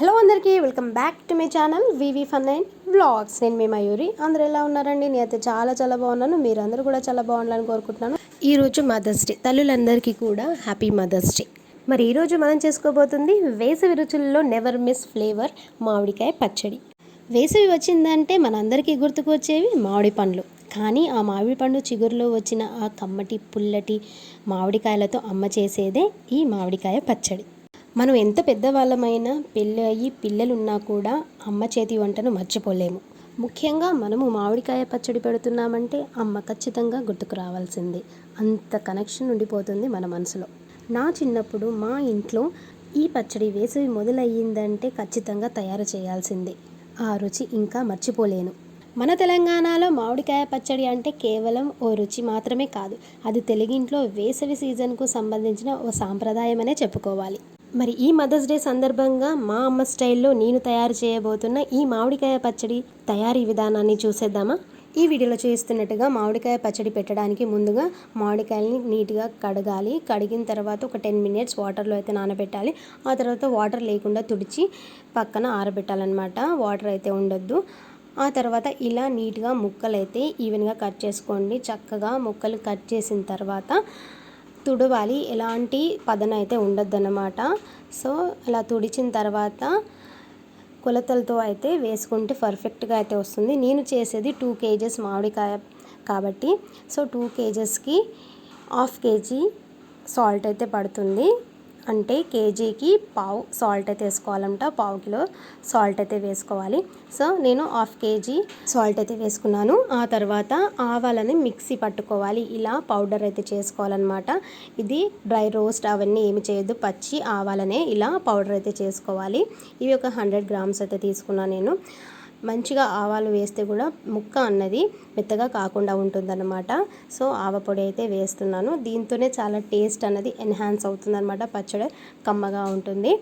Hello అందరికీ welcome back to my channel V V fun and blogs నేను మీ మయూరి. అందరూ ఎలా ఉన్నారండి? నేనైతే చాలా చాలా బాగున్నాను. మీరు అందరూ కూడా చాలా బాగుండాలని కోరుకుంటున్నాను. ఈరోజు మదర్స్ డే. తల్లులందరికీ కూడా హ్యాపీ మదర్స్ డే. మరి ఈరోజు మనం చేసుకోబోతుంది వేసవి రుచుల్లో నెవర్ మిస్ ఫ్లేవర్ మామిడికాయ పచ్చడి. వేసవి వచ్చిందంటే మనందరికీ గుర్తుకు వచ్చేవి మామిడి పండ్లు. కానీ ఆ మామిడి పండు చిగురులో వచ్చిన ఆ కమ్మటి పుల్లటి మామిడికాయలతో అమ్మ చేసేదే ఈ మామిడికాయ పచ్చడి. మనం ఎంత పెద్దవాళ్ళమైనా పెళ్ళి అయ్యి పిల్లలున్నా కూడా అమ్మ చేతి వంటను మర్చిపోలేము. ముఖ్యంగా మనము మామిడికాయ పచ్చడి పెడుతున్నామంటే అమ్మ ఖచ్చితంగా గుర్తుకు రావాల్సిందే. అంత కనెక్షన్ ఉండిపోతుంది మన మనసులో. నా చిన్నప్పుడు మా ఇంట్లో ఈ పచ్చడి వేసవి మొదలయ్యిందంటే ఖచ్చితంగా తయారు చేయాల్సిందే. ఆ రుచి ఇంకా మర్చిపోలేను. మన తెలంగాణలో మామిడికాయ పచ్చడి అంటే కేవలం ఓ రుచి మాత్రమే కాదు అది తెలుగింట్లో వేసవి సీజన్కు సంబంధించిన ఓ సాంప్రదాయమనే చెప్పుకోవాలి. మరి ఈ మదర్స్ డే సందర్భంగా మా అమ్మ స్టైల్లో నేను తయారు చేయబోతున్న ఈ మామిడికాయ పచ్చడి తయారీ విధానాన్ని చూసేద్దామా? ఈ వీడియోలో చూస్తున్నట్టుగా మామిడికాయ పచ్చడి పెట్టడానికి ముందుగా మామిడికాయలని నీట్గా కడగాలి. కడిగిన తర్వాత ఒక టెన్ మినిట్స్ వాటర్లో అయితే నానబెట్టాలి. ఆ తర్వాత వాటర్ లేకుండా తుడిచి పక్కన ఆరబెట్టాలన్నమాట. వాటర్ అయితే ఉండొద్దు. ఆ తర్వాత ఇలా నీట్గా ముక్కలు అయితే ఈవెన్గా కట్ చేసుకోండి. చక్కగా ముక్కలు కట్ చేసిన తర్వాత తుడవాలి. ఎలాంటి పదన అయితే ఉండొద్దన్నమాట. సో అలా తుడిచిన తర్వాత కొలతలతో అయితే వేసుకుంటే పర్ఫెక్ట్గా అయితే వస్తుంది. నేను చేసేది టూ కేజెస్ మామిడికాయ కాబట్టి. సో టూ కేజెస్కి హాఫ్ కేజీ సాల్ట్ అయితే పడుతుంది. అంటే కేజీకి పావు సాల్ట్ అయితే వేసుకోవాలంట పావు కిలో సాల్ట్ అయితే వేసుకోవాలి. సో నేను హాఫ్ కేజీ సాల్ట్ అయితే వేసుకున్నాను. ఆ తర్వాత ఆవాలని మిక్సీ పట్టుకోవాలి. ఇలా పౌడర్ అయితే చేసుకోవాలన్నమాట. ఇది డ్రై రోస్ట్ అవన్నీ ఏమి చేయొద్దు. పచ్చి ఆవాలనే ఇలా పౌడర్ అయితే చేసుకోవాలి. ఇవి ఒక హండ్రెడ్ గ్రామ్స్ అయితే తీసుకున్నాను నేను. మంచిగా ఆవాలు వేస్తే కూడా ముక్క అన్నది మెత్తగా కాకుండా ఉంటుందన్నమాట. సో ఆవ పొడి అయితే వేస్తున్నాను. దీంతోనే చాలా టేస్ట్ అన్నది ఎన్హాన్స్ అవుతుందన్నమాట. పచ్చడి కమ్మగా ఉంటుంది.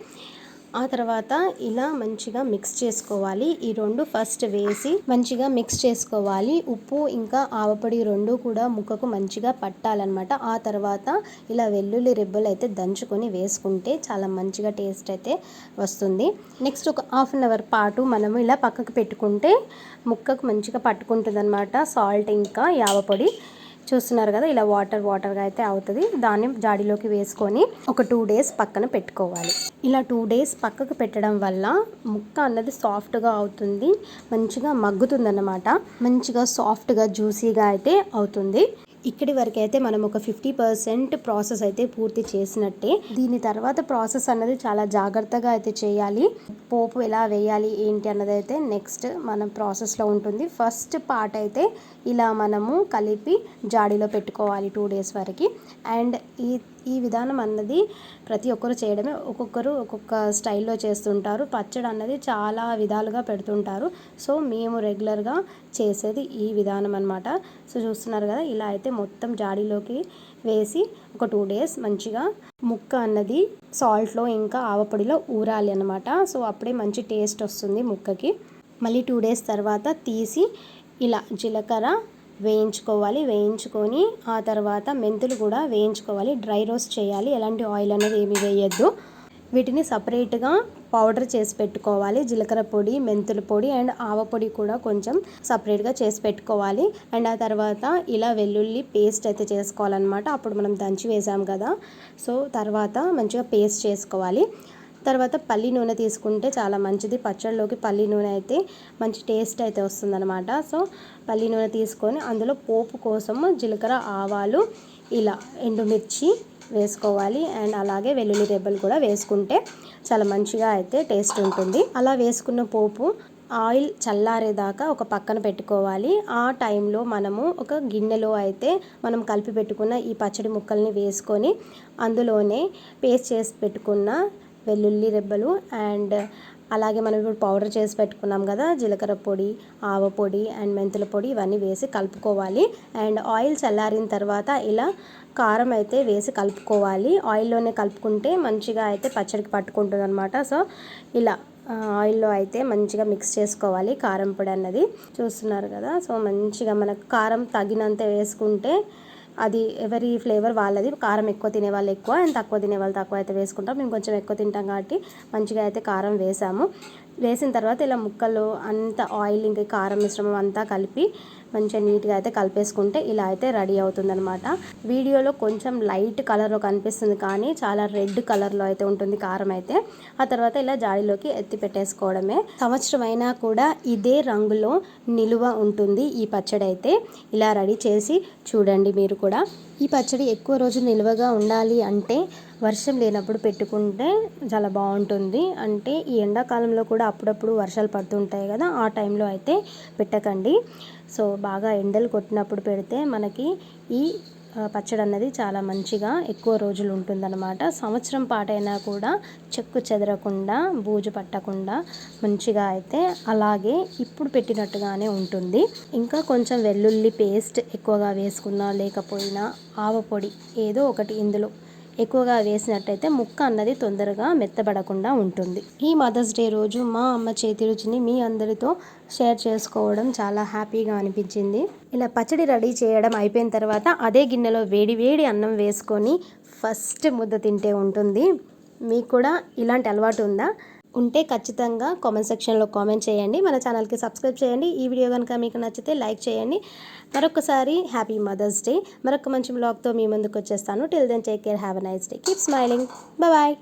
ఆ తర్వాత ఇలా మంచిగా మిక్స్ చేసుకోవాలి. ఈ రెండు ఫస్ట్ వేసి మంచిగా మిక్స్ చేసుకోవాలి. ఉప్పు ఇంకా ఆవపొడి రెండు కూడా ముక్కకు మంచిగా పట్టాలన్నమాట. ఆ తర్వాత ఇలా వెల్లుల్లి రిబ్బలు అయితే దంచుకొని వేసుకుంటే చాలా మంచిగా టేస్ట్ అయితే వస్తుంది. నెక్స్ట్ ఒక హాఫ్ అన్ అవర్ పాటు మనము ఇలా పక్కకు పెట్టుకుంటే ముక్కకు మంచిగా పట్టుకుంటుంది సాల్ట్ ఇంకా యావపొడి చూస్తున్నారు కదా ఇలా వాటర్ వాటర్గా అయితే అవుతుంది. దాన్ని జాడీలోకి వేసుకొని ఒక టూ డేస్ పక్కన పెట్టుకోవాలి. ఇలా టూ డేస్ పక్కకు పెట్టడం వల్ల ముక్క అన్నది సాఫ్ట్గా అవుతుంది మంచిగా మగ్గుతుంది మంచిగా సాఫ్ట్గా జ్యూసీగా అయితే అవుతుంది. ఇక్కడి వరకు అయితే మనం ఒక ఫిఫ్టీ పర్సెంట్ ప్రాసెస్ అయితే పూర్తి చేసినట్టే. దీని తర్వాత ప్రాసెస్ అన్నది చాలా జాగ్రత్తగా అయితే చేయాలి. పోపు ఎలా వేయాలి ఏంటి అన్నది అయితే నెక్స్ట్ మన ప్రాసెస్లో ఉంటుంది. ఫస్ట్ పార్ట్ అయితే ఇలా మనము కలిపి జాడీలో పెట్టుకోవాలి టూ డేస్ వరకు. అండ్ ఈ ఈ విధానం అన్నది ప్రతి ఒక్కరు చేయడమే. ఒక్కొక్కరు ఒక్కొక్క స్టైల్లో చేస్తుంటారు. పచ్చడి అన్నది చాలా విధాలుగా పెడుతుంటారు. సో మేము రెగ్యులర్గా చేసేది ఈ విధానం అనమాట సో చూస్తున్నారు కదా ఇలా అయితే మొత్తం జాడీలోకి వేసి ఒక టూ డేస్ మంచిగా ముక్క అన్నది సాల్ట్లో ఇంకా ఆవపొడిలో ఊరాలి అనమాట సో అప్పుడే మంచి టేస్ట్ వస్తుంది ముక్కకి. మళ్ళీ టూ డేస్ తర్వాత తీసి ఇలా జీలకర్ర వేయించుకోవాలి. వేయించుకొని ఆ తర్వాత మెంతులు కూడా వేయించుకోవాలి. డ్రై రోస్ట్ చేయాలి. ఎలాంటి ఆయిల్ అనేది ఏమి వేయద్దు. వీటిని సపరేట్గా పౌడర్ చేసి పెట్టుకోవాలి. జీలకర్ర పొడి మెంతుల పొడి అండ్ ఆవ పొడి కూడా కొంచెం సపరేట్గా చేసి పెట్టుకోవాలి. అండ్ ఆ తర్వాత ఇలా వెల్లుల్లి పేస్ట్ అయితే చేసుకోవాలన్నమాట. అప్పుడు మనం దంచి వేసాం కదా. సో తర్వాత మంచిగా పేస్ట్ చేసుకోవాలి. తర్వాత పల్లి నూనె తీసుకుంటే చాలా మంచిది. పచ్చళ్ళలోకి పల్లి నూనె అయితే మంచి టేస్ట్ అయితే వస్తుందన్నమాట. సో పల్లి నూనె తీసుకొని అందులో పోపు కోసము జీలకర్ర ఆవాలు ఇలా ఎండుమిర్చి వేసుకోవాలి. అండ్ అలాగే వెల్లుల్లి రెబ్బలు కూడా వేసుకుంటే చాలా మంచిగా అయితే టేస్ట్ ఉంటుంది. అలా వేసుకున్న పోపు ఆయిల్ చల్లారేదాకా ఒక పక్కన పెట్టుకోవాలి. ఆ టైంలో మనము ఒక గిన్నెలో అయితే మనం కలిపి పెట్టుకున్న ఈ పచ్చడి ముక్కల్ని వేసుకొని అందులోనే పేస్ట్ చేసి పెట్టుకున్న వెల్లుల్లి రెబ్బలు అండ్ అలాగే మనం ఇప్పుడు పౌడర్ చేసి పెట్టుకున్నాం కదా జీలకర్ర పొడి ఆవ పొడి అండ్ మెంతుల పొడి ఇవన్నీ వేసి కలుపుకోవాలి. అండ్ ఆయిల్ చల్లారిన తర్వాత ఇలా కారం అయితే వేసి కలుపుకోవాలి. ఆయిల్లోనే కలుపుకుంటే మంచిగా అయితే పచ్చడికి పట్టుకుంటుంది అనమాట సో ఇలా ఆయిల్లో అయితే మంచిగా మిక్స్ చేసుకోవాలి కారం పొడి అన్నది. చూస్తున్నారు కదా సో మంచిగా మనకు కారం తగినంత వేసుకుంటే అది ఎవరి ఫ్లేవర్ వాళ్ళది కారం ఎక్కువ తినే వాళ్ళు ఎక్కువ అండ్ తక్కువ తినే వాళ్ళు తక్కువ అయితే వేసుకుంటాం. మేము కొంచెం ఎక్కువ తింటాం కాబట్టి మంచిగా అయితే కారం వేసాము. వేసిన తర్వాత ఇలా ముక్కలు అంత ఆయిల్ ఇంకా కారం మిశ్రమం అంతా కలిపి మంచిగా నీట్గా అయితే కలిపేసుకుంటే ఇలా అయితే రెడీ అవుతుందనమాట వీడియోలో కొంచెం లైట్ కలర్లో కనిపిస్తుంది కానీ చాలా రెడ్ కలర్లో అయితే ఉంటుంది కారం అయితే. ఆ తర్వాత ఇలా జాడీలోకి ఎత్తి పెట్టేసుకోవడమే. సంవత్సరం అయినా కూడా ఇదే రంగులో నిలువ ఉంటుంది ఈ పచ్చడి అయితే ఇలా రెడీ చేసి చూడండి మీరు కూడా. ఈ పచ్చడి ఎక్కువ రోజు నిల్వగా ఉండాలి అంటే వర్షం లేనప్పుడు పెట్టుకుంటే చాలా బాగుంటుంది. అంటే ఈ ఎండాకాలంలో కూడా అప్పుడప్పుడు వర్షాలు పడుతుంటాయి కదా ఆ టైంలో అయితే పెట్టకండి. సో బాగా ఎండలు కొట్టినప్పుడు పెడితే మనకి ఈ పచ్చడి అన్నది చాలా మంచిగా ఎక్కువ రోజులు ఉంటుందన్నమాట. సంవత్సరం పాటైనా కూడా చెక్కు చెదరకుండా బూజు పట్టకుండా మంచిగా అయితే అలాగే ఇప్పుడు పెట్టినట్టుగానే ఉంటుంది. ఇంకా కొంచెం వెల్లుల్లి పేస్ట్ ఎక్కువగా వేసుకున్నా లేకపోయినా ఆవ పొడి ఏదో ఒకటి ఇందులో ఎక్కువగా వేసినట్టయితే ముక్క అన్నది తొందరగా మెత్తబడకుండా ఉంటుంది. ఈ మదర్స్ డే రోజు మా అమ్మ చేతి రుచిని మీ అందరితో షేర్ చేసుకోవడం చాలా హ్యాపీగా అనిపించింది. ఇలా పచ్చడి రెడీ చేయడం అయిపోయిన తర్వాత అదే గిన్నెలో వేడి వేడి అన్నం వేసుకొని ఫస్ట్ ముద్ద తింటే ఉంటుంది. మీకు కూడా ఇలాంటి అలవాటు ఉందా? ఉంటే ఖచ్చితంగా కామెంట్ సెక్షన్లో కామెంట్ చేయండి. మన ఛానల్కి సబ్స్క్రైబ్ చేయండి. ఈ వీడియో కనుక మీకు నచ్చితే లైక్ చేయండి. మరొకసారి హ్యాపీ మదర్స్ డే మరొక మంచి బ్లాగ్తో మీ ముందుకు వచ్చేస్తాను. Till then take care have a nice day keep smiling bye